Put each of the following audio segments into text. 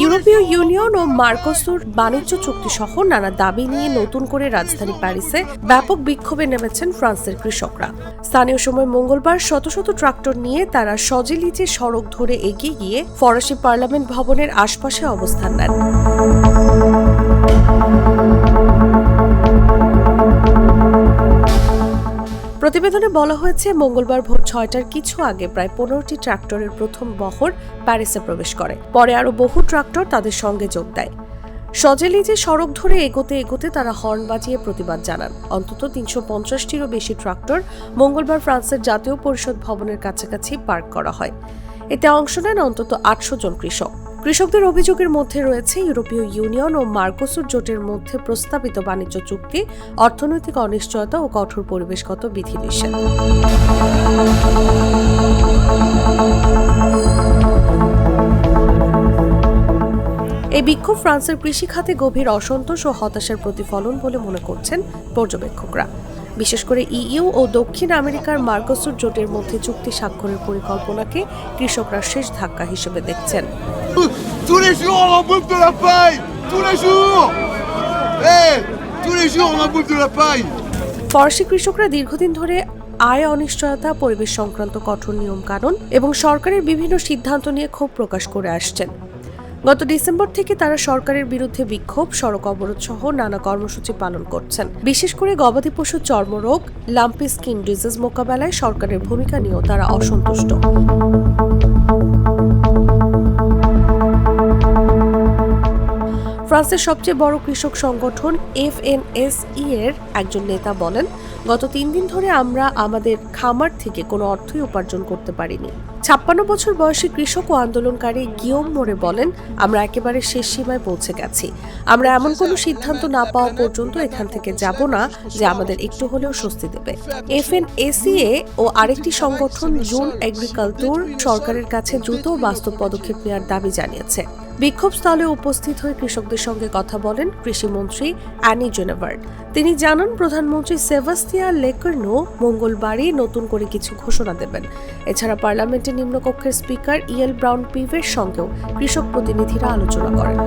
ইউরোপীয় ইউনিয়ন ও মার্কোসুর বাণিজ্য চুক্তি সহ নানা দাবি নিয়ে নতুন করে রাজধানী প্যারিসে ব্যাপক বিক্ষোভে নেমেছেন ফ্রান্সের কৃষকরা। স্থানীয় সময় মঙ্গলবার শত শত ট্রাক্টর নিয়ে তারা সজেলিজে সড়ক ধরে এগিয়ে গিয়ে ফরাসি পার্লামেন্ট ভবনের আশপাশে অবস্থান নেন। প্রতিবেদনে বলা হয়েছে, মঙ্গলবার ভোর ছয়টার কিছু আগে প্রায় পনেরোটি ট্রাক্টরের প্রথম বহর প্যারিসে প্রবেশ করে। পরে আরও বহু ট্রাক্টর তাদের সঙ্গে যোগ দেয়। সজেলি যে সড়ক ধরে এগোতে এগোতে তারা হর্ন বাজিয়ে প্রতিবাদ জানান। অন্তত তিনশো পঞ্চাশটিরও বেশি ট্রাক্টর মঙ্গলবার ফ্রান্সের জাতীয় পরিষদ ভবনের কাছাকাছি পার্ক করা হয়। এতে অংশ নেন অন্তত আটশো জন কৃষক। কৃষকদের অভিযোগের মধ্যে রয়েছে, ইউরোপীয় ইউনিয়ন ও মার্কোসুর জোটের মধ্যে প্রস্তাবিত বাণিজ্য চুক্তি, অর্থনৈতিক অনিশ্চয়তা ও কঠোর পরিবেশগত বিধিনিষেধ। এই বিক্ষোভ ফ্রান্সের কৃষি খাতে গভীর অসন্তোষ ও হতাশার প্রতিফলন বলে মনে করছেন পর্যবেক্ষকরা। বিশেষ করে ইইউ ও দক্ষিণ আমেরিকার মার্কোসুর জোটের মধ্যে চুক্তি স্বাক্ষরের পরিকল্পনাকে কৃষকরা শেষ ধাক্কা হিসেবে দেখছেন। ফরাসি কৃষকরা দীর্ঘদিন ধরে আয় অনিশ্চয়তা পরিবেশ সংক্রান্ত কঠোর নিয়ম কানুন এবং সরকারের বিভিন্ন সিদ্ধান্ত নিয়ে ক্ষোভ প্রকাশ করে আসছেন। গত ডিসেম্বর থেকে তারা সরকারের বিরুদ্ধে বিক্ষোভ, সড়ক অবরোধ সহ নানা কর্মসূচি পালন করছেন। বিশেষ করে গবাদি পশুর চর্মরোগ, লাম্পি স্কিন ডিজিজ মোকাবেলায় সরকারের ভূমিকা নিয়েও তারা অসন্তুষ্ট। ফ্রান্সের সবচেয়ে বড় কৃষক সংগঠন এফএনএসই এর একজন নেতা বলেন, গত তিন দিন ধরে আমরা আমাদের খামার থেকে কোনো অর্থই উপার্জন করতে পারিনি। ছাপ্পান্ন বছর বয়সী কৃষক ও আন্দোলনকারী গিয়ম মোড়ে বলেন, আমরা একেবারে শেষ সীমায় পৌঁছে গেছি। আমরা এমন কোনো সিদ্ধান্ত না পাওয়া পর্যন্ত এখান থেকে যাব না, যে আমাদের একটু হলেও স্বস্তি দেবে। এফএনএসিএ ও আরেকটি সংগঠন জুন এগ্রিকালচার সরকারের কাছে দ্রুত বাস্তব পদক্ষেপ নেওয়ার দাবি জানিয়েছে। বিক্ষোভ স্থলে উপস্থিত হয়ে কৃষকদের সঙ্গে কথা বলেন কৃষিমন্ত্রী অ্যানি জেনেভার্ড। তিনি জানান, প্রধানমন্ত্রী সেভাস্তিয়া লেকার্নো মঙ্গলবারই নতুন করে কিছু ঘোষণা দেবেন। এছাড়া পার্লামেন্টের নিম্নকক্ষের স্পিকার ইয়েল ব্রাউন পিভের সঙ্গেও কৃষক প্রতিনিধিরা আলোচনা করেন।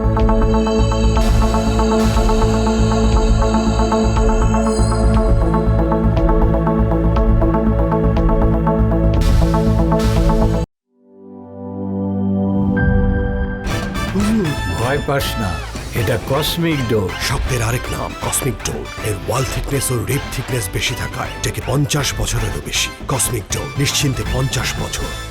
পাস না এটা কসমিক ডোর শব্দের আরেক নাম কসমিক ডোর এর ওয়াল থিকনেস ও রিপ থিকনেস বেশি থাকায়, এটাকে পঞ্চাশ বছরেরও বেশি। কসমিক ডোর নিশ্চিন্তে পঞ্চাশ বছর।